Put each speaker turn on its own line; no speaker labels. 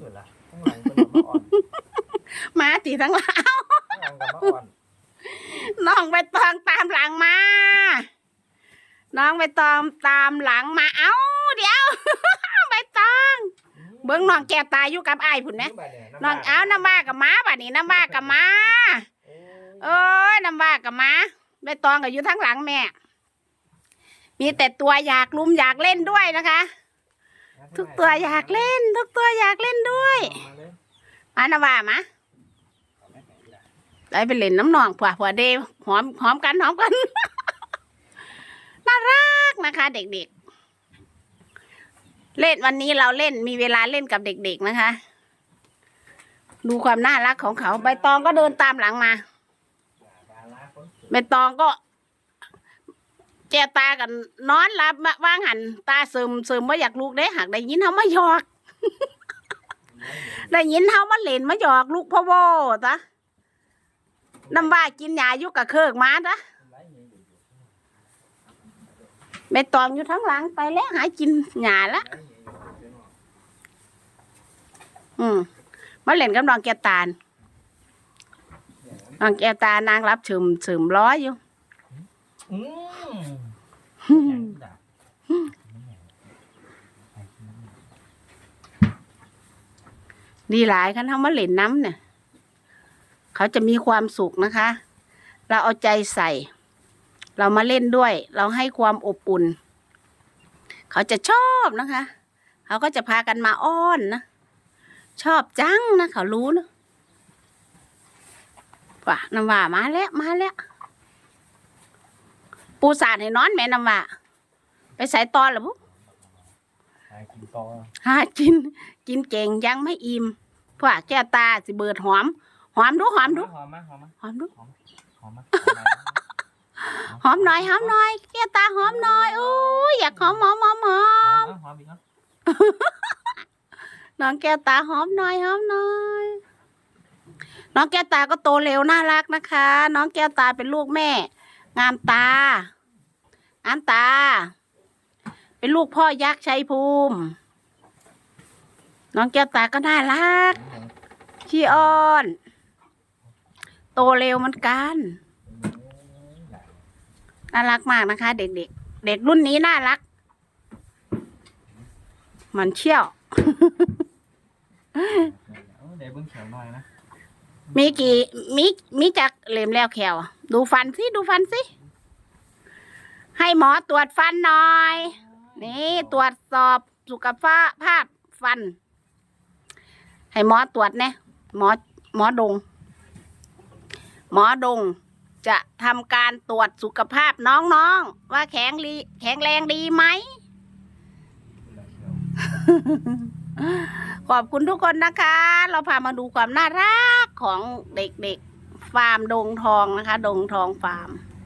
เกิดละข้างหลังเป็นแบบมาอ่อน
มาตีทั้งหลัง
ข้างหลังกับมาอ่อน
น้องใบตองตามหลังมา น้องใบตองตามหลังมา เอ้า เดี๋ยวใบตอง เบิ้งน้องแก้วตาอยู่กับไอ้ายพุ่นนะน้องเอาน้ำว่ากับม้าบัดนี้น้ำว่ากับม้าเอ้ยน้ำว่ากับม้าใบตองก็อยู่ทั้งหลังแม่ มีแต่ตัวอยากลุมอยากเล่นด้วยนะคะ ทุกตัวอยากเล่น ทุกตัวอยากเล่นด้วยมาน้ำว่ามาได้ไปเล่นน้ำนองผัวผัวเดวหอมหอมกันหอมกันน่ารักนะคะ เด็กๆ เล่นวันนี้เราเล่นมีเวลาเล่นกับเด็ก ๆนะคะ ดูความน่ารักของเขา ใบตองก็เดินตามหลังมา ใบตองก็ แจตากันนอนหลับมาว่างหันตาซึมซึมว่าอยากลูกได้หักได้ยินเขามาหยอก ได้ยินเขามาเล่นมาหยอกลูกพ่อโวตะน้ำว่ากินยาอยู่กับเคิกมาตะใบตองอยู่ทั้งหลังไปแล้วหากินหยาละอืมมาเล่นกับน้องแกตาลน้องแกตานางรับฉึมฉึมร้อยอยู่
อืม
ดีหลายคันเขามาเล่นน้ำเนี่ย เขาจะมีความสุขนะคะ เราเอาใจใส่ เรามาเล่นด้วย เราให้ความอบอุ่น เขาจะชอบนะคะ เขาก็จะพากันมาอ้อนนะ ชอบจังนะ เขารู้นะว่ะน้ำว่ามาแล้ว มาแล้ว ปูสาดให้นอนแม่น้ำว่าไปใส่ตอนเหรอปุ๊
หากินต่อ
หากิน กินเก่งยังไม่อิ่มพวกแก้วตาสิเบิดหอม หอมดูหอมดู
หอมไหมหอมไหม
หอมดู
หอมไหม
หอมหน่อยหอมหน่อยแก้วตาหอมหน่อยโอ้ยอยากหอมหอมหอมหอ
หอ
ม
มหอมอีกครับ
น้องแก้วตาหอมหน่อยหอมหน่อยน้องแก้วตาก็โตเร็วน่ารักนะคะ น้องแก้วตาเป็นลูกแม่ งามตา งามตา เป็นลูกพ่อยักษ์ชัยภูมิ น้องแก้วตาก็น่ารักขี้อ้อน โตเร็วเหมือนกันน่ารักมากนะคะ เด็กๆเด็กรุ่นนี้น่ารัก มันเชี่ยว
เดี๋ยวเบิ้งแขวหน่อยนะ
มีกี่มีมีจักเหลมแล้วแขว ดูฟันสิ ดูฟันสิ ให้หมอตรวจฟันหน่อย นี่ตรวจสอบสุขภาพภาพฟัน ให้หมอตรวจเนี่ยหมอหมอดง หมอดงจะทำการตรวจสุขภาพน้องๆ ว่าแข็งรีแข็งแรงดีไหม ขอบคุณทุกคนนะคะ เราพามาดูความน่ารักของเด็กๆ ฟาร์มดงทองนะคะ ดงทองฟาร์ม